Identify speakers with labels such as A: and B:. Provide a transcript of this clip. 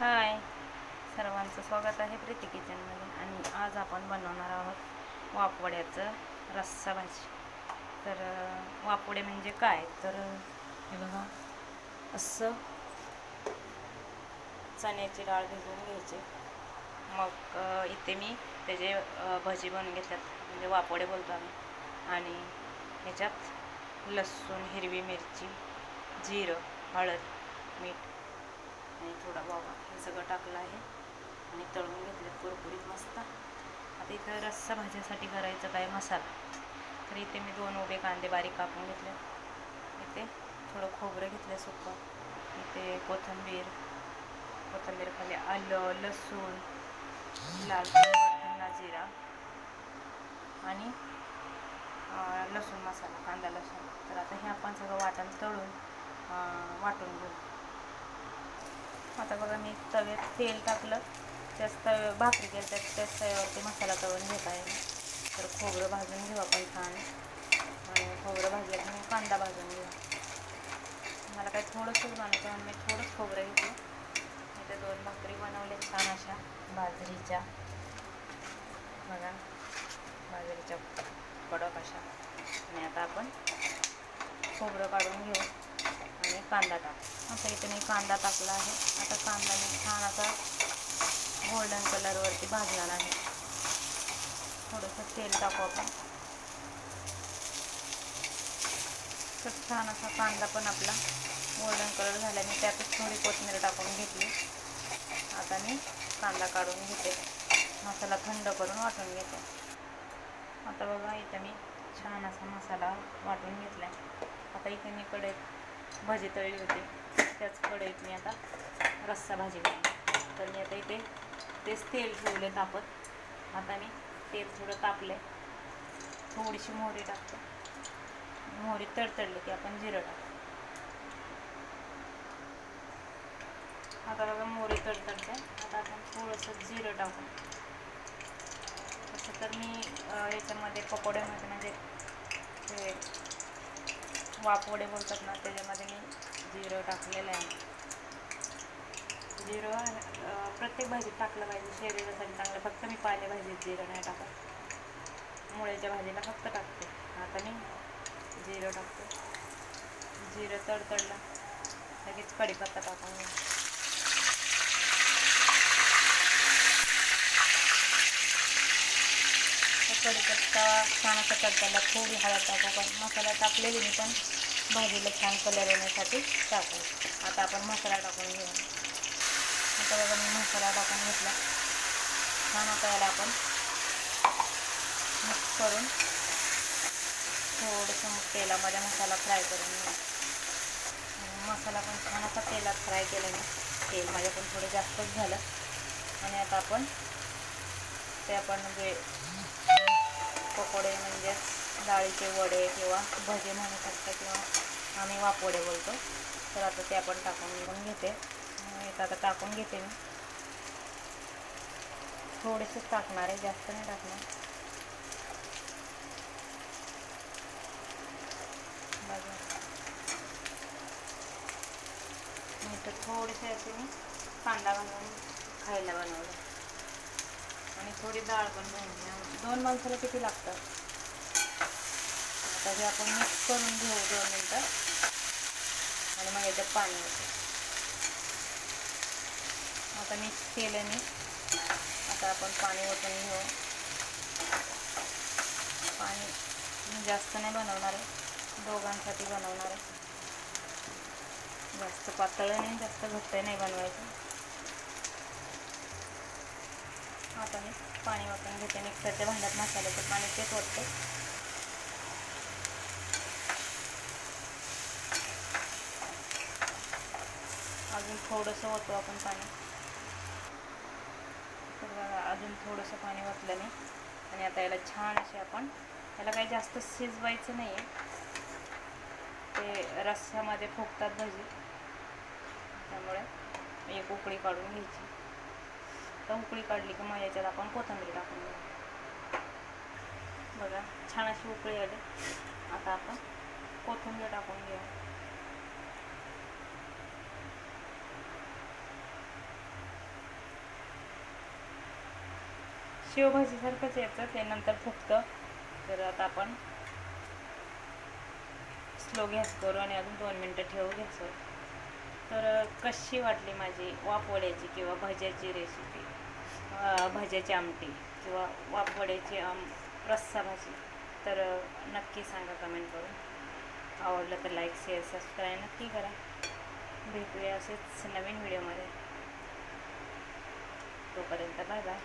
A: हाय. सर्वांचं स्वागत आहे प्रीती किचनमध्ये आणि आज आपण बनवणार आहोत वापवड्याचं रस्सा भाजी. तर वापवडे म्हणजे काय? तर हे बघा. असं चण्याची डाळ भिजवून घ्यायची. मग इथे मी त्याचे भजी बनवून घेतल्यात म्हणजे वापवडे बोलतो आम्ही. आणि ह्याच्यात लसूण हिरवी मिरची जिरं हळद मीठ आणि थोडा बाबा हे सगळं टाकलं आहे. आणि तळून घेतलं कुरकुरीत मस्त. आता इथं रस्सा भाजीसाठी करायचं काय मसाला? तर इथे मी दोन उभे कांदे बारीक कापून घेतले. इथे थोडं खोबरं घेतलं सुकं. इथे कोथिंबीर कोथंबीर खाली आलं लसूण लाल तिखट, जिरा आणि लसूण मसाला कांदा लसूण. तर आता हे आपण सगळं वाटण तळून वाटून घेऊ. आता बघा मी तव्यात तेल टाकलं त्याच तव्या भाकरी केली त्यात त्याच तव्यावरती मसाला तळून घेत आहे तर खोबरं भाजून घेऊ आपण छान. आणि खोबरं भाजलं की मग कांदा भाजून घेऊ. मला काय थोडंसंच बनवतं म्हणून मी थोडंच खोबरं घेतलं इथे दोन भाकरी बनवल्या छान अशा बाजरीच्या. बघा बाजरीच्या कडक अशा. आणि आता आपण खोबरं काढून घेऊ. आणि कांदा टाक आता इथे मी कांदा टाकला आहे. आता कांदा मी छान असा गोल्डन कलरवरती भाजणार आहे. थोडंसं तेल टाकू आपण. तर छान असा कांदा पण आपला गोल्डन कलर झाल्याने त्यातच थोडी कोथिंबीर टाकून घेतली. आता मी कांदा काढून घेते. मसाला थंड करून वाटून घेते. आता बघा इथं मी छान असा मसाला वाटून घेतला आहे आता इथे मी कढईत भाजी तळली होती. त्याच कढईत मी आता रस्सा भाजी बनवली. तर मी आता इथे तेच तेल ठेवले तापत. आता मी तेल थोडं तापले थोडीशी मोहरी टाकतो. मोहरी तडतडली की आपण जिरं टाकतो आता बघा मोहरी तडतडते. आता आपण थोडंसं जिरं टाकू. तसं तर मी याच्यामध्ये पकोड्यामध्ये म्हणजे ते वापवडे बोलतात ना त्याच्यामध्ये मी जिरं टाकलेलं आहे. जिरं प्रत्येक भाजीत टाकलं पाहिजे शरीरासाठी चांगलं. फक्त मी पालेभाजीत जिरं नाही टाकत. मुळ्याच्या भाजीला फक्त टाकते. आता मी जिरं टाकते. जिरं तडतडलं लगेच कढीपत्ता टाकून कढीपत्ता छान असा तडकायला थोडी हळद टाकू पण मसाला टाकलेली मी पण. भाजीला छान कलर येण्यासाठी टाकू. आता आपण मसाला टाकून घेऊ. आता बघा मी मसाला टाकून घेतला. छान आता याला आपण मिक्स करून थोडंसं मग तेलामध्ये मसाला फ्राय करून घेऊ. मसाला पण छान असा तेलात फ्राय केला मी तेल माझ्या पण थोडं जास्तच झालं. आणि आता आपण ते आपण जे पकोडे म्हणजेच डाळीचे वडे किंवा भजे म्हणू शकता किंवा आम्ही वापवडे बोलतो. तर आता ते आपण टाकून घेऊन घेते. आणि आता टाकून घेते मी. थोडेसेच टाकणार आहे जास्त नाही टाकणार. तर थोडेसे असे मी कांदा बनवून खायला बनवलं. आणि थोडी डाळ पण बनवली दोन माणसाला किती लागतात? आता हे आपण मिक्स करून घेऊ दोन मिनटं. आणि मग याच्यात पाणी होतं आता मिक्स केलं मी. आता आपण पाणी ओतून घेऊ. पाणी मी जास्त नाही बनवणार आहे. दोघांसाठी बनवणार आहे. जास्त पातळ नाही जास्त घट्ट नाही बनवायचं. आता मी पाणी वाटून घेते. मिक्सरच्या भांड्यात मसाल्याचं पाणी तेच ओतते अजून थोडंसं होतो आपण पाणी. तर बघा अजून थोडंसं पाणी ओतलं मी. आणि आता याला छान असे आपण याला काही जास्त शिजवायचं नाही आहे ते रस्स्यामध्ये फुकतात भजी. त्यामुळे एक उकळी काढून घ्यायची. आता उकळी काढली की मग याच्यात आपण कोथंबीर टाकून घेऊ. बघा छान अशी उकळी आली. आता आपण कोथिंबीर टाकून घेऊ. शेवभाजीसारखंच यायचं ते नंतर फुगतं तर आता आपण स्लो गॅस करू आणि अजून दोन मिनटं ठेवू घ्यायचं तर कशी वाटली माझी वापवड्याची किंवा भज्याची रेसिपी भज्याची आमटी किंवा वापवड्याची आम रस्सा भाजी तर नक्की सांगा कमेंट करून. आवडलं तर लाईक शेअर सबस्क्राईब नक्की करा. भेटूया असेच नवीन व्हिडिओमध्ये तोपर्यंत बाय बाय